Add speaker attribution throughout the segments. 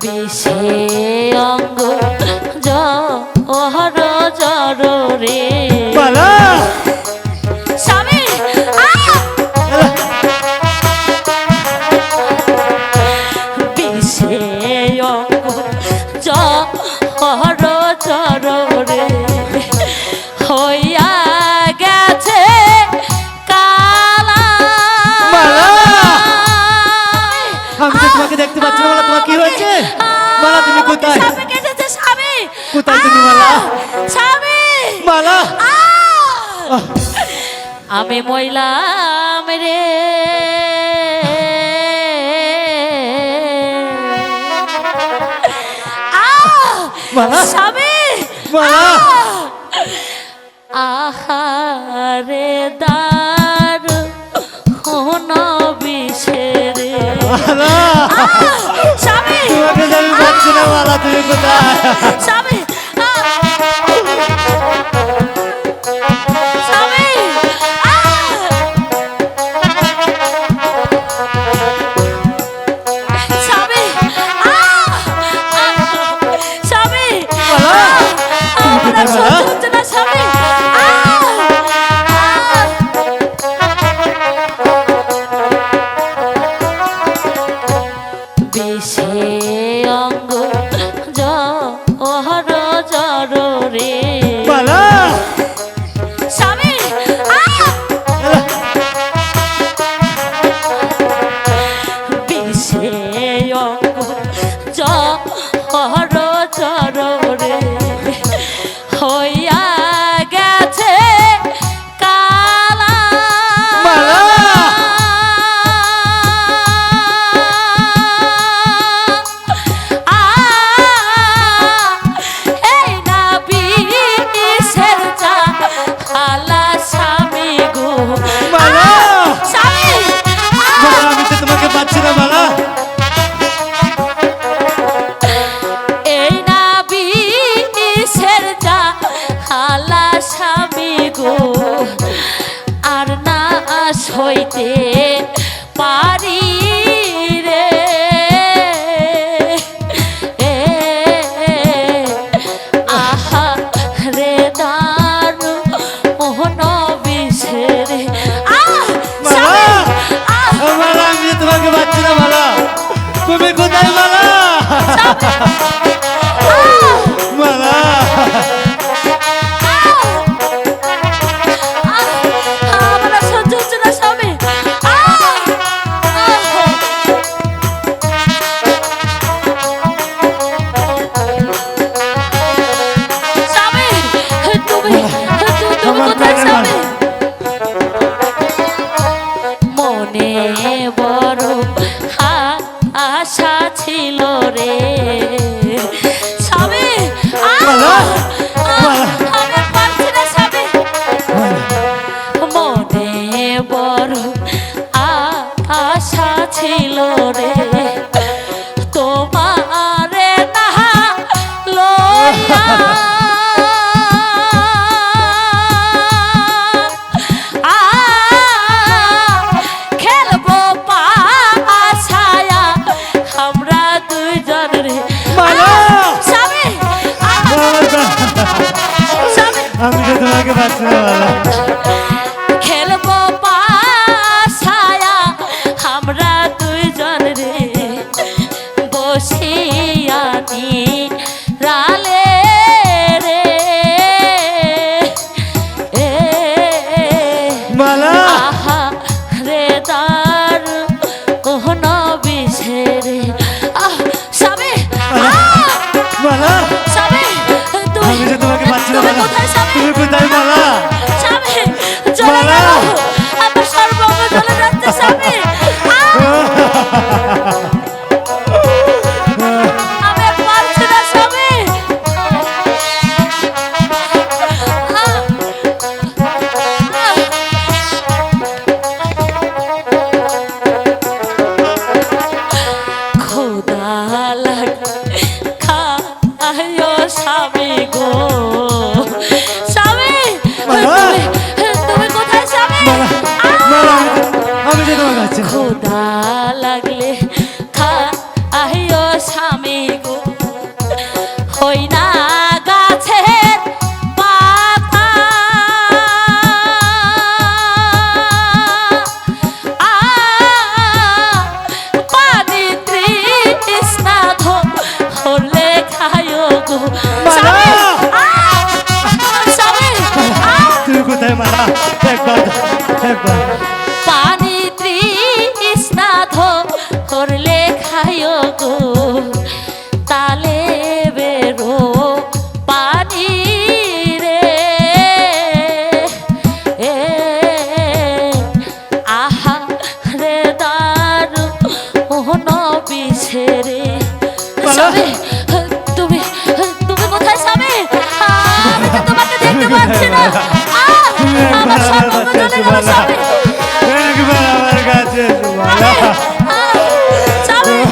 Speaker 1: বিষে অঙ্গ জহর জর রে
Speaker 2: কোথায়?
Speaker 1: সাপে কেটেছে স্বামী।
Speaker 2: কোথায় তুমি মালা?
Speaker 1: স্বামী।
Speaker 2: মালা?
Speaker 1: আমি মইলাম রে। স্বামী। আহারে দার হোনা বিষে রে।
Speaker 2: ওয়ালা তুমি কোথায়?
Speaker 1: সে অঙ্গ থাকা খেলব আমরা দুইজন রে বসে
Speaker 2: আমি
Speaker 1: রালে রে
Speaker 2: মালা।
Speaker 1: রে আহ
Speaker 2: সাবে
Speaker 1: তুমি
Speaker 2: Bye-bye.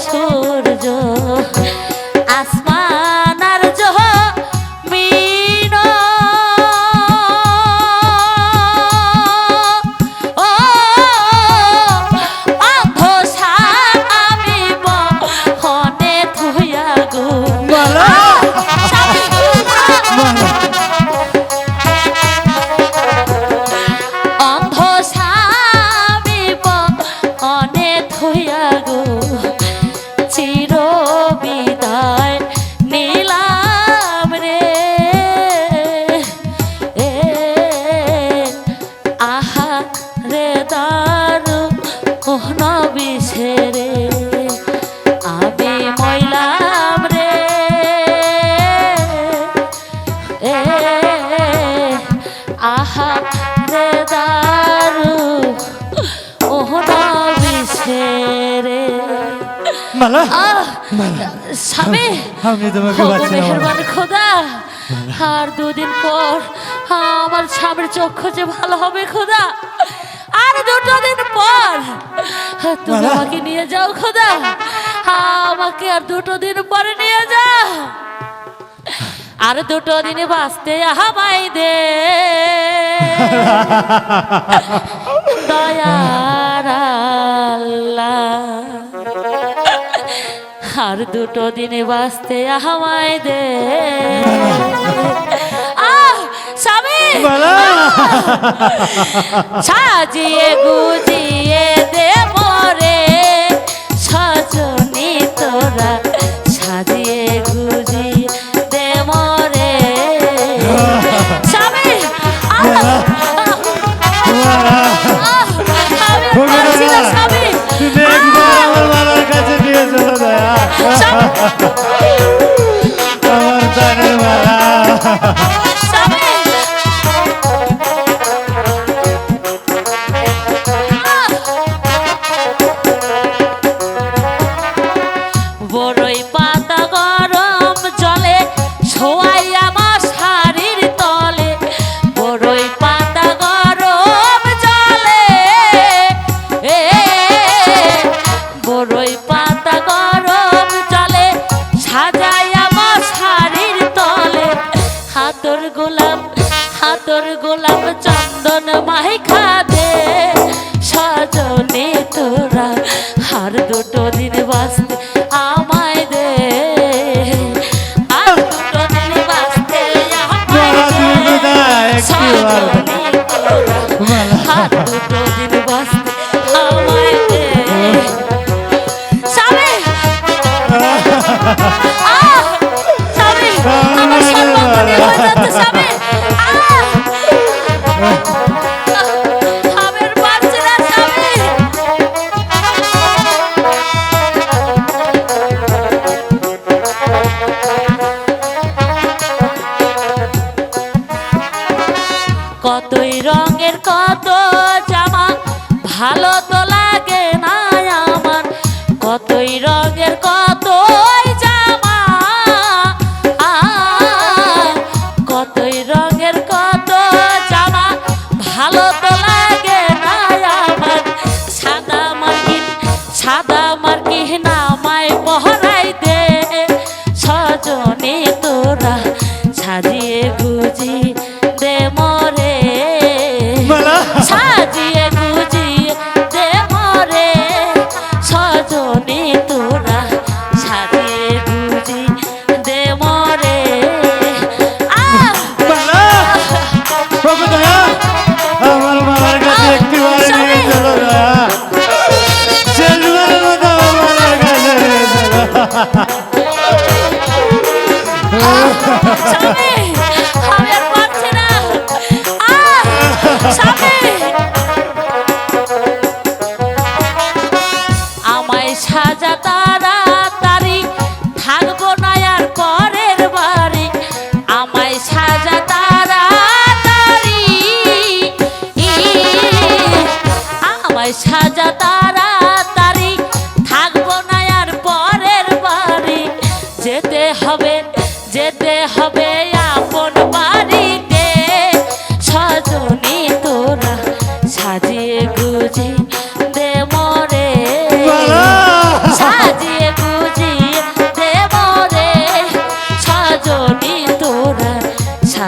Speaker 2: আসর মালা?
Speaker 1: স্বামী আমি
Speaker 2: তোমাকে
Speaker 1: খোদা। আর দুদিন পর আমার স্বামীর চক্ষু যে ভালো হবে খোদা। আর দুটো দিন পর তুমি আমাকে নিয়ে যাও খোদা। আমাকে আর দুটো দিন পরে নিয়ে যাও। আর দুটো দিনে বাঁচতে আহাবাই দে। দয়া আল্লাহ। আর দুটো দিনে বাঁচতে আমায় দে। সাজিয়ে গুজিয়ে Thank you, ভালো তো লাগে না আমার। কতই র